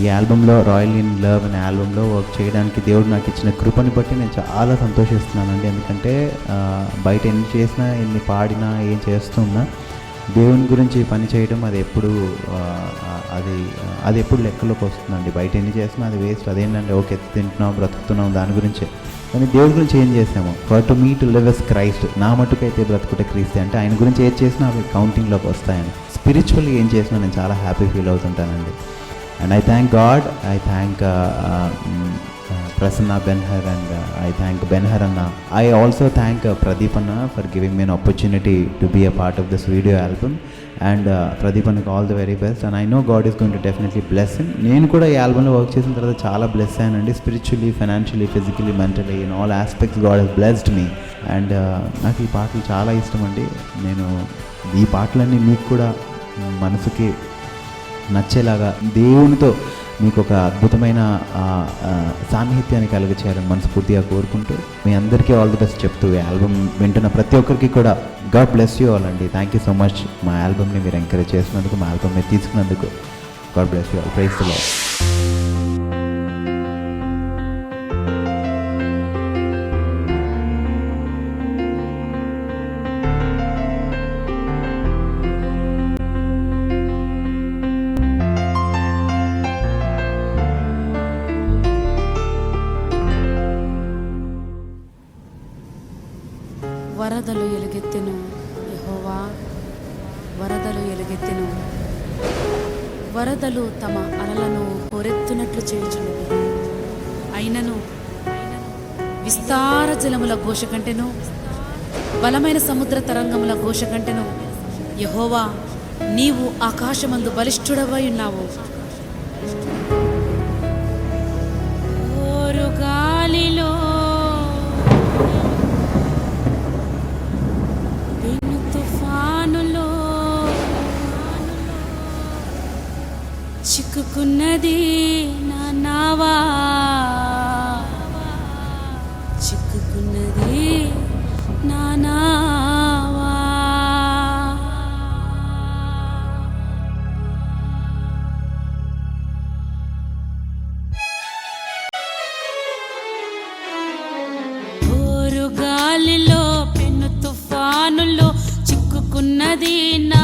ఈ ఆల్బంలో royal in love అనే ఆల్బంలో work చేయడానికి దేవుడు నాకు ఇచ్చిన కృపని బట్టి నేను చాలా సంతోషిస్తున్నానండి. ఎందుకంటే బయట ఎన్ని చేసినా ఎన్ని పాడినా ఏం చేస్తున్నా దేవుని గురించి పని చేయడం అది ఎప్పుడు అది అది ఎప్పుడు లెక్కలోకి వస్తుందండి. బయట ఎన్ని చేసినా అది వేస్ట్ అదేంటంటే ఓకే తింటున్నాం బ్రతుకుతున్నాం దాని గురించే. కానీ దేవుడి గురించి ఏం చేసాము? For to me to live is Christ నా మటుకైతే బ్రతుకుంటే క్రీస్తే. అంటే ఆయన గురించి ఏది చేసినా అవి కౌంటింగ్లోకి వస్తాయని. స్పిరిచువల్గా ఏం చేసినా నేను చాలా happy feel అవుతుంటానండి. And I thank God I thank Prasanna Benhur and I thank Benhur అన్న ఐ ఆల్సో థ్యాంక్ ప్రదీప్ అన్న for giving me an opportunity to be a part of this video album and Pradeep అన్నకు all the very best and I know God is going to definitely bless నేను కూడా ఈ ఆల్బమ్లో work చేసిన తర్వాత చాలా bless అయ్యానండి. Spiritually financially physically mentally in all aspects God has blessed me and నాకు ఈ పాటలు చాలా ఇష్టం అండి. నేను ఈ పాటలన్నీ మీకు కూడా మనసుకి నచ్చేలాగా దేవునితో మీకు ఒక అద్భుతమైన సాన్నిహిత్యాన్ని కలుగ చేయాలని మనస్ఫూర్తిగా కోరుకుంటూ మీ అందరికీ ఆల్ ది బెస్ట్ చెప్తూ ఈ ఆల్బమ్ వింటున్న ప్రతి ఒక్కరికి కూడా గాడ్ బ్లెస్ యూ ఆల్ అండి. థ్యాంక్ యూ సో మచ్ మా ఆల్బమ్ని మీరు ఎంకరేజ్ చేసినందుకు మా ఆల్బమ్ మీరు తీసుకున్నందుకు గాడ్ బ్లెస్ యూ ఆల్ ప్రైస్లో వరదలు ఎలుగెత్తెను. యహోవా వరదలు ఎలుగెత్తెను. వరదలు తమ అలలను హోరెత్తునట్లు చేయుచున్నవి అయినను విస్తార జలముల ఘోష కంటెను. బలమైన సముద్ర తరంగముల ఘోష కంటెను. యహోవా నీవు ఆకాశమందు బలిష్ఠుడవై ఉన్నావు. చిక్కుకున్నది నా నావా. చిక్కుకున్నది నా నావా. ఓరు గాలిలో పెను తుఫానులో చిక్కుకున్నది నా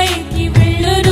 கைக்கு வெள்ளொரு